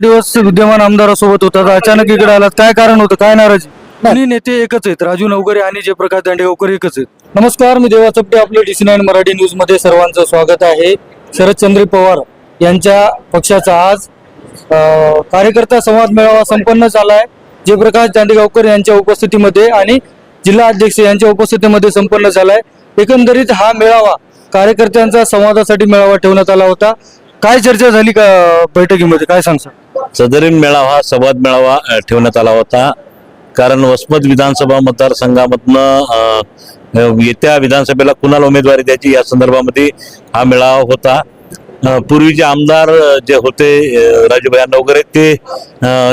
दिवस विद्यमान आमदारासोबत होता. अचानक इकडे आलात. काय कारण होतं? काय नाराजी? दोन्ही नेते एकच आहेत. राजू नवगरे आणि जयप्रकाश दांडेगावकर एकच आहेत. नमस्कार मी देवा चपटे आपले डी सी नाईन मराठी न्यूजमध्ये सर्वांचं स्वागत आहे. शरदचंद्र पवार यांच्या पक्षाचा आज कार्यकर्ता संवाद मेळावा संपन्न झालाय. जयप्रकाश दांडेगावकर यांच्या उपस्थितीमध्ये आणि जिल्हा अध्यक्ष यांच्या उपस्थितीमध्ये संपन्न झालाय. एकंदरीत हा मेळावा कार्यकर्त्यांचा संवादासाठी मेळावा ठेवण्यात आला होता. काय चर्चा झाली का बैठकीमध्ये? काय सांगसा सदरीन मेळावा हा संवाद मेळावा ठेवण्यात आला होता. कारण वसमत विधानसभा मतदारसंघामधनं येत्या विधानसभेला कुणाला उमेदवारी द्यायची या संदर्भामध्ये हा मेळावा होता. पूर्वीचे आमदार जे होते राजूभाई वगैरे ते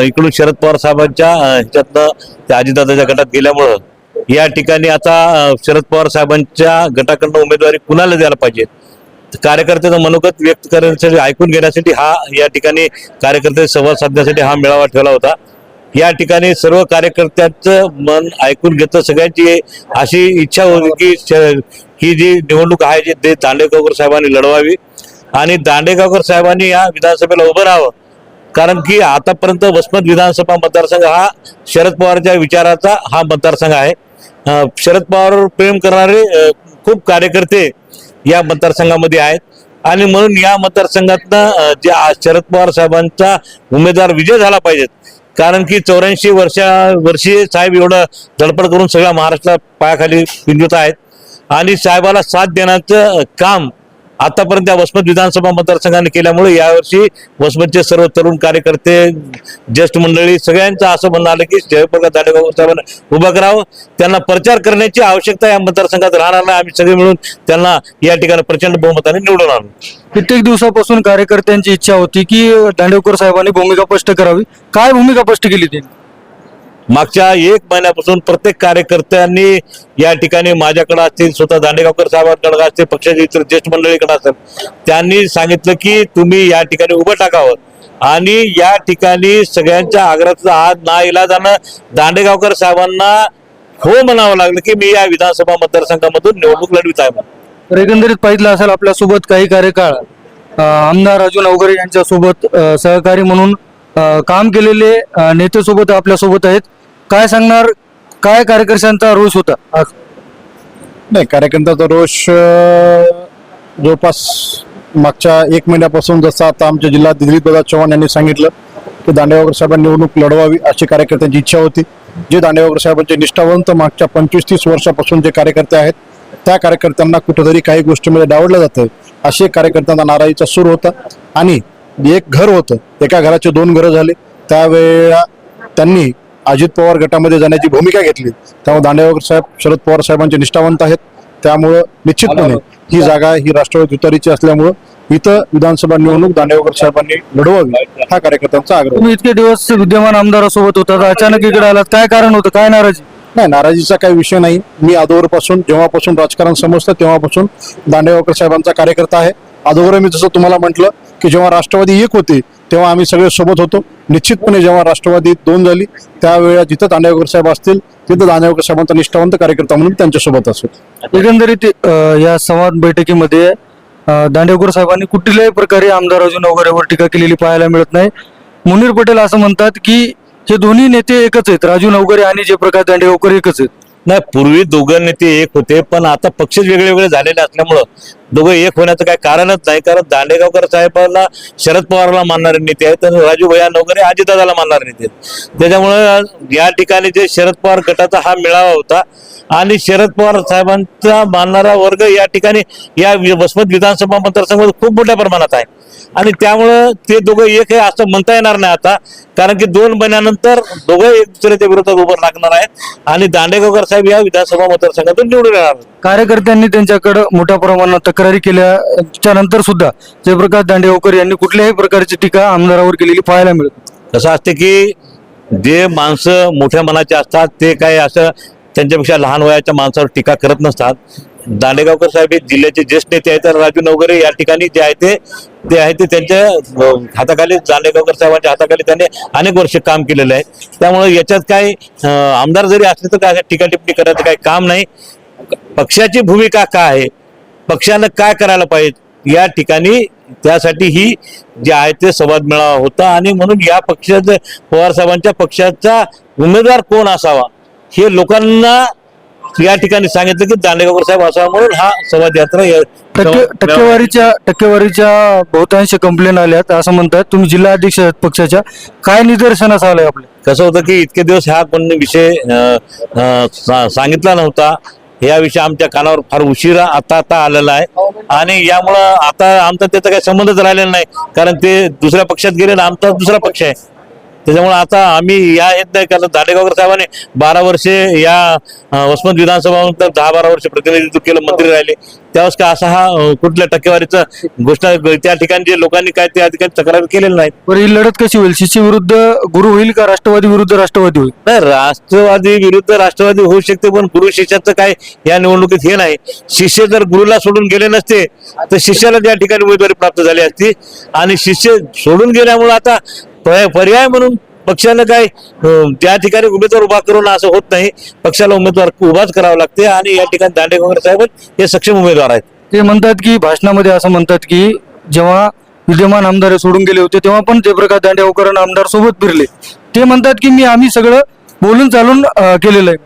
इकडून शरद पवार साहेबांच्या ह्याच्यातनं त्या अजितदादाच्या गटात गेल्यामुळं या ठिकाणी आता शरद पवार साहेबांच्या गटाकडनं उमेदवारी कुणाला द्यायला पाहिजे? कार्यकर्त्याचं मनोगत व्यक्त करण्यासाठी ऐकून घेण्यासाठी हा या ठिकाणी कार्यकर्ते संवाद साधण्यासाठी हा मेळावा ठेवला होता. या ठिकाणी सर्व कार्यकर्त्यांचं मन ऐकून घेतं. सगळ्यांची अशी इच्छा होती की श- ही जी निवडणूक आहे जी ते दांडेगावकर साहेबांनी लढवावी. आणि दांडेगावकर साहेबांनी या विधानसभेला उभं राहावं. कारण की आतापर्यंत वसमत विधानसभा मतदारसंघ हा शरद पवारच्या विचाराचा हा मतदारसंघ आहे. शरद पवारवर प्रेम करणारे खूप कार्यकर्ते या मतदारसंघामध्ये आहेत. आणि म्हणून या मतदारसंघातनं जे शरद पवार साहेबांचा उमेदवार विजय झाला पाहिजेत. कारण की चौऱ्याऐंशी वर्षा वर्षी साहेब एवढं धडपड करून सगळ्या महाराष्ट्राला पायाखाली पिंजत आहेत. आणि साहेबाला साथ देण्याचं काम आतापर्यंत या वसमत विधानसभा मतदारसंघाने केल्यामुळे यावर्षी वसमतचे सर्व तरुण कार्यकर्ते ज्येष्ठ मंडळी सगळ्यांचं असं म्हणणं आलं की जयप्रकाश दांडेगाव साहेबांना उभं करावं. त्यांना प्रचार करण्याची आवश्यकता या मतदारसंघात राहणार नाही. आम्ही सगळे मिळून त्यांना या ठिकाणी प्रचंड बहुमताने निवडून आणू. कित्येक दिवसापासून कार्यकर्त्यांची इच्छा होती की दांडेवकर साहेबांनी भूमिका स्पष्ट करावी. काय भूमिका स्पष्ट केली त्यांनी? मागच्या एक महिन्यापासून प्रत्येक कार्यकर्त्यांनी या ठिकाणी माझ्याकडे असतील स्वतः दांडेगावकर साहेबांकडे असतील पक्षाचे इतर ज्येष्ठ मंडळीकडे असेल त्यांनी सांगितलं की तुम्ही या ठिकाणी उभं टाकावं. आणि या ठिकाणी सगळ्यांच्या आग्रहाचा आज ना इलाजानं दांडेगावकर साहेबांना हो म्हणावं लागलं की मी या विधानसभा मतदारसंघामधून निवडणूक लढवित आहे तर एकंदरीत पाहिलं असेल आपल्यासोबत काही कार्यकाळ आमदार राजू नवगरे यांच्यासोबत सहकारी म्हणून काम केलेले नेतेसोबत आपल्यासोबत आहेत. काय सांगणार? काय कार्यकर्त्यांचा रोष होता आज? नाही कार्यकर्त्याचा रोष अं, जवळपास मागच्या एक महिन्यापासून जसं आता आमच्या जिल्हा दिलीप दादा चव्हाण यांनी सांगितलं की दांडेवाकर साहेबांनी निवडणूक लढवावी अशी कार्यकर्त्यांची इच्छा होती. जे दांडेवाकर साहेबांचे निष्ठावंत मागच्या पंचवीस तीस वर्षापासून जे कार्यकर्ते आहेत त्या कार्यकर्त्यांना कुठेतरी काही गोष्टीमध्ये डावडलं जातं असे कार्यकर्त्यांना नाराजीचा सूर होता. आणि एक घर होतं एका घराचे दोन घरं झाले. त्यावेळेला त्यांनी अजित पवार गटामध्ये जाण्याची भूमिका घेतली. त्यामुळे दांडेवाकर साहेब शरद पवार साहेबांचे निष्ठावंत आहेत. त्यामुळं निश्चितपणे ही जागा ही राष्ट्रवादी तुतारीची असल्यामुळं इथं विधानसभा निवडणूक दांडेवाकर साहेबांनी लढवावी हा कार्यकर्त्यांचा आग्रह. तुम्ही इतके दिवस विद्यमान आमदारासोबत होता तर अचानक इकडे आलात. काय कारण होतं? काय नाराजी? नाही नाराजीचा काही विषय नाही. मी अगोदरपासून जेव्हापासून राजकारण समजतं तेव्हापासून दांडेवाकर साहेबांचा कार्यकर्ता आहे. अगोदर मी जसं तुम्हाला म्हटलं की जेव्हा राष्ट्रवादी एक होते तेव्हा आम्ही सगळे सोबत होतो. निश्चितपणे जेव्हा राष्ट्रवादी दोन झाली त्यावेळेला जिथं दांडेवकर साहेब असतील तिथं दांडेवाकर साहेबांचा निष्ठावंत कार्यकर्ता म्हणून त्यांच्यासोबत असतो एकंदरीत या संवाद बैठकीमध्ये दांडेवकर साहेबांनी कुठल्याही प्रकारे आमदार राजू वगैरेवर टीका केलेली पाहायला मिळत नाही. मुनीर पटेल असं म्हणतात की हे दोन्ही नेते एकच आहेत. राजू नवगरे आणि जयप्रकाश दांडेगावकर एकच आहेत. नाही पूर्वी दोघं नेते एक होते पण आता पक्ष वेगळे वेगळे झालेले असल्यामुळं दोघं एक होण्याचं काही कारणच नाही कारण दांडेगावकर साहेबांना शरद पवारला मानणारे नेते आहेत तर राजू भैया वगैरे अजितदादाला मानणारे नेते आहेत. त्याच्यामुळं या ठिकाणी जे शरद पवार गटाचा हा मेळावा होता आणि शरद पवार साहेबांचा मानणारा वर्ग या ठिकाणी या वसमत विधानसभा मतदारसंघात खूप मोठ्या प्रमाणात आहे. आणि त्यामुळं ते दोघं एक आहे असं म्हणता येणार नाही आता कारण की दोन महिन्यानंतर दोघं एक दुसऱ्याच्या विरोधात उभं लागणार आहेत आणि दांडेगावकर साहेब या विधानसभा मतदारसंघातून निवडून येणार. कार्यकर्त्यांनी त्यांच्याकडे मोठ्या प्रमाणात तक्रारी केल्याच्यानंतर सुद्धा जयप्रकाश दांडेगावकर यांनी कुठल्याही प्रकारची टीका आमदारावर केलेली पाहायला मिळत. कसं असते की जे माणसं मोठ्या मनाचे असतात ते काय असं त्यांच्यापेक्षा लहान वयाच्या माणसावर टीका करत नसतात दांडेगावकर साहेब हे जिल्ह्याचे ज्येष्ठ नेते आहेत तर राजू नवगरे या ठिकाणी जे आहे ते ते आहे ते त्यांच्या हाताखाली दांडेगावकर साहेबांच्या हाताखाली त्यांनी अनेक वर्ष काम केलेलं आहे. त्यामुळे याच्यात काय आमदार जरी असले तर काय टीका टिप्पणी करायचं काही काम नाही. पक्षाची भूमिका काय आहे? पक्षानं काय करायला पाहिजे? या ठिकाणी त्यासाठी ही जे आहे ते संवाद मिळावा होता आणि म्हणून या पक्षाचं पवार साहेबांच्या पक्षाचा उमेदवार कोण असावा? हे लोकांना या ठिकाणी सांगितलं की दांडेगावकर साहेब असावा म्हणून हा संवाद यात्रा या- टक्के टक्केवारीच्या टक्केवारीच्या बहुतांश कंप्लेन आल्यात असं म्हणतात तुम्ही जिल्हा अध्यक्ष आहात पक्षाच्या. काय निदर्शनास आलंय आपल्या कसं होतं की इतके दिवस हा कोण विषय अं, अं, सा- सांगितला नव्हता. या विषय आमच्या कानावर फार उशिरा आता आता आलेला आहे. आणि यामुळं आता आमचा त्याचा काही संबंधच राहिलेला नाही. कारण ते दुसऱ्या पक्षात गेले आणि आमचा दुसरा पक्ष आहे. त्याच्यामुळे आता आम्ही या येत नाही कारण दांडेगावकर साहेबांनी बारा वर्षे या वसमत विधानसभा दहा बारा वर्ष प्रतिनिधित्व केलं मंत्री राहिले. त्यावेळेस का असा हा कुठल्या टक्केवारीचा गोष्ट त्या ठिकाणी जे लोकांनी काय त्या ठिकाणी तक्रार केलेल्या नाहीत. बरं ही लढत कशी होईल? शिष्य विरुद्ध गुरु होईल का राष्ट्रवादी विरुद्ध राष्ट्रवादी होईल? नाही राष्ट्रवादी विरुद्ध राष्ट्रवादी होऊ शकते पण गुरु शिष्याचं काय या निवडणुकीत हे नाही. शिष्य जर गुरुला सोडून गेले नसते तर शिष्याला त्या ठिकाणी उमेदवारी प्राप्त झाली असती. आणि शिष्य सोडून गेल्यामुळे आता पर्याय पर्याय म्हणून पक्षानं काय त्या ठिकाणी उमेदवार उभा करून असं होत नाही. पक्षाला उमेदवार उभाच करावा लागते आणि या ठिकाणी दांडे काँग्रेस साहेब हे सक्षम उमेदवार आहेत. ते म्हणतात की भाषणामध्ये असं म्हणतात की जेव्हा विद्यमान आमदार हे सोडून गेले होते तेव्हा पण जयप्रकाश दांडेगावकर आणि आमदार सोबत फिरले. ते म्हणतात की मी आम्ही सगळं बोलून चालून केलेलं आहे.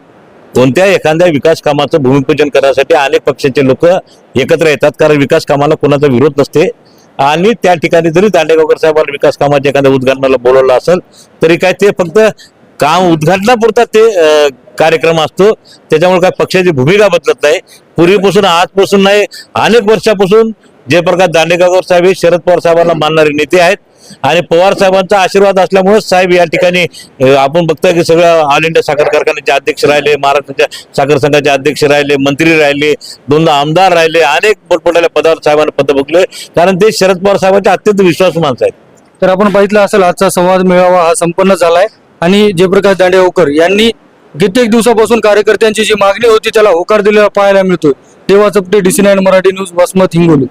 कोणत्या एखाद्या विकास कामाचं भूमिपूजन करण्यासाठी अनेक पक्षाचे लोक एकत्र येतात कारण विकास कामाला कोणाचा विरोध नसते. आणि त्या ठिकाणी जरी दांडेगावकर साहेबांना विकास कामाच्या एखाद्या उद्घाटनाला बोलवलं असेल तरी काय ते फक्त काम उद्घाटनापुरता ते कार्यक्रम असतो. त्याच्यामुळे काय पक्षाची भूमिका बदलत नाही. पूर्वीपासून आजपासून नाही अनेक वर्षापासून जयप्रकाश दांडेगावकर साहेब हे शरद पवार साहेबांना मानणारे नेते आहेत आणि पवार साहेबांचा आशीर्वाद असल्यामुळे साहेब या ठिकाणी आपण बघतोय की सगळं ऑल इंडिया साखर कारखान्याचे अध्यक्ष राहिले महाराष्ट्राच्या साखर संघाचे अध्यक्ष राहिले मंत्री राहिले दोनदा आमदार राहिले अनेक मोठमोठ्या पदावर साहेबांना पद भोगले कारण ते शरद पवार साहेबांचे अत्यंत विश्वास माणसं आहेत. तर आपण बघितलं असेल आजचा संवाद मेळावा हा संपन्न झालाय. आणि जयप्रकाश दांडेवकर यांनी कित्येक दिवसापासून कार्यकर्त्यांची जी मागणी होती त्याला होकार दिलेला पाहायला मिळतोय. Deva Chapte DC nine Marathi news Vasmat Hingoli.